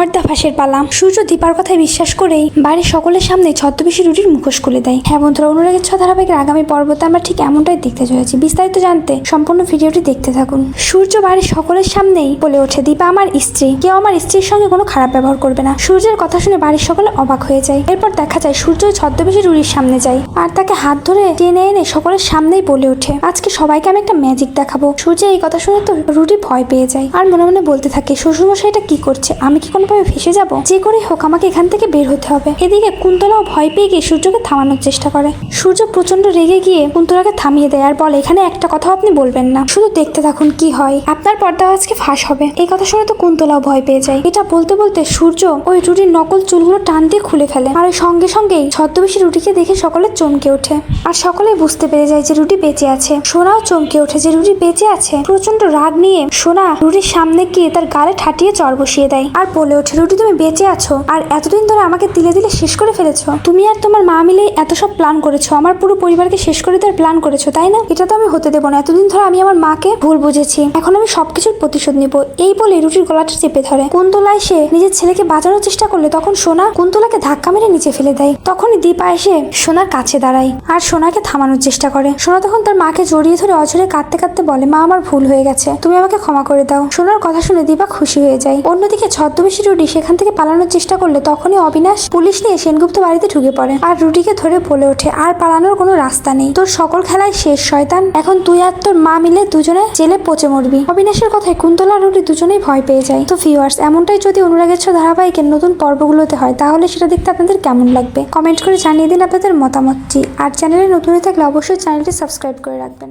পর্দা ফাঁসের পালা। সূর্য দীপার কথায় বিশ্বাস করেই বাড়ির সকলের সামনে ছদ্মবেশী রুটির মুখোশ খুলে দেয়। হ্যাঁ বন্ধুরা, অনুরাগের ছ ধারাবাহিকের আগামী পর্বতে আমরা ঠিক এমনটাই দেখতে চলেছি। বিস্তারিত জানতে সম্পূর্ণ ভিডিওটি দেখতে থাকুন। সূর্য বাড়ির সকলের সামনেই বলে ওঠে, দীপা আমার স্ত্রী। কেউ আমার স্ত্রীর সঙ্গে কোনো খারাপ ব্যবহার করবে না। সূর্যের কথা শুনে বাড়ির সকলে অবাক হয়ে যায়। এরপর দেখা যায়, সূর্য ছদ্মবেশী রুটির সামনে যায় আর তাকে হাত ধরে টেনে এনে সকলের সামনেই বলে ওঠে, আজকে সবাইকে আমি একটা ম্যাজিক দেখাবো। সূর্য এই কথা শুনে তো রুটি ভয় পেয়ে যায়। আর মনে মনে বলতে থাকে, শ্বশুরমশাই এটা কি করছে? আমি কি কোনোভাবে ভেসে যাব। যে করেই হোক, আমাকে এখান থেকে বের হতে হবে। এদিকে কুন্তলাও ভয় পেয়ে গিয়ে সূর্যকে থামানোর চেষ্টা করে। সূর্য প্রচণ্ড রেগে গিয়ে কুন্তলাকে থামিয়ে দেয় আর বলে, এখানে একটা কথাও আপনি বলবেন না। শুধু দেখতে থাকুন কি হয়। আপনার পর্দা আজকে ফাঁস হবে। এই কথা শুনে তো কুন্তলাও ভয় পেয়ে যায়। এটা বলতে বলতে সূর্য ওই রুটির নকল চুলগুলো টান দিয়ে খুলে ফেলে আর ওই সঙ্গে সঙ্গেই ছদ্মবেশী রুটিকে দেখে সকলে চমকে ওঠে। আর সকলে বুঝতে পেরে যায় যে রুটি বেঁচে আছে। সোনাও চমকে ওঠে যে রুটি বেঁচে আছে। প্রচণ্ড রাগ নিয়ে সোনা রুটির সামনে গিয়ে তার গালে ঠাটিয়ে চর বসিয়ে দেয়। আর বলে রুটি তুমি বেঁচে আছো আর এতদিন ধরে আমাকে তিলে দিলে শেষ করে ফেলেছো। তুমি আর তোমার মা মিলে এত সব প্ল্যান করেছ। আমার পুরো পরিবারকে শেষ করে দেওয়ার প্ল্যান করেছ, তাই না? এটা তো আমি হতে দেবো না। এতদিন ধরে আমি আমার মাকে ভুল বুঝেছি। এখন আমি সবকিছুর প্রতিশোধ নিব। এই বলে রুটির গলাটা চেপে ধরে। কুন্তলা এসে নিজের ছেলেকে বাঁচানোর চেষ্টা করলে তখন সোনা কুন্তলাকে ধাক্কা মেরে নিচে ফেলে দেয়। তখনই দীপা এসে সোনার কাছে দাঁড়ায় আর সোনাকে থামানোর চেষ্টা করে। সোনা তখন তার মাকে জড়িয়ে ধরে অঝরে কাঁদতে কাঁদতে বলে, মা, আমার ভুল হয়ে গেছে। তুমি আমাকে ক্ষমা করে দাও। সোনার কথা শুনে দীপা খুশি হয়ে যায়। অন্যদিকে ছদ্মবেশী রুটি সেখান থেকে পালানোর চেষ্টা করলে তখনই অবিনাশ পুলিশ নিয়ে সেনগুপ্ত বাড়িতে ঢুকে পড়ে। আর রুটিকে ধরে বলে ওঠে, আর পালানোর কোনো রাস্তা নেই। তোর সকল খেলায় শেষ, শয়তান। এখন তুই আর তোর মা মিলে দুজনে জেলে পচে মরবি অবিনাশের কথায় কুন্তলা রুটি দুজনেই ভয় পেয়ে যায়। তো ভিউয়ার্স এমনটাই যদি অনুরাগের ছ ধারাবাহিকের নতুন পর্বগুলোতে হয়, তাহলে সেটা দেখতে আপনাদের কেমন লাগবে? কমেন্ট করে জানিয়ে দিন আপনাদের মতামতটি। আর চ্যানেলে নতুন হয়ে থাকলে অবশ্যই চ্যানেলটি সাবস্ক্রাইব করে রাখবেন।